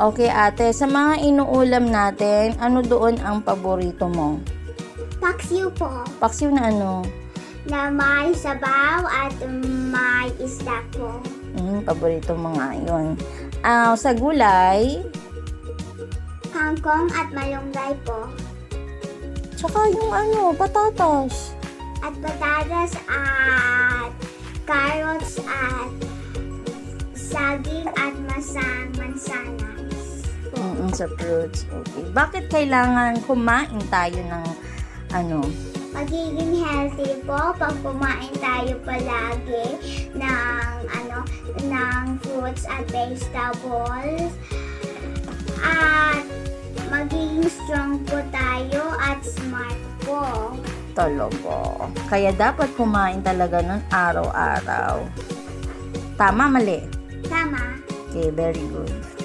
Okay, ate. Sa mga inuulam natin, ano doon ang paborito mo? Paksiw po. Paksiw na ano? Na may sabaw at may isda po. Hmm, paborito mo nga yun. Ah, sa gulay, Kangkong at malunggay po. tsaka yung ano, patatas. At patatas at carrots at saging at masang mansanas. Sa fruits. Okay. Bakit kailangan kumain tayo ng ano? Magiging healthy po pag kumain tayo palagi ng ano ng fruits at vegetables. At magiging strong po tayo at smart po. Talaga. Kaya dapat kumain talaga nun araw-araw. Tama, mali. Tama. Okay, very good.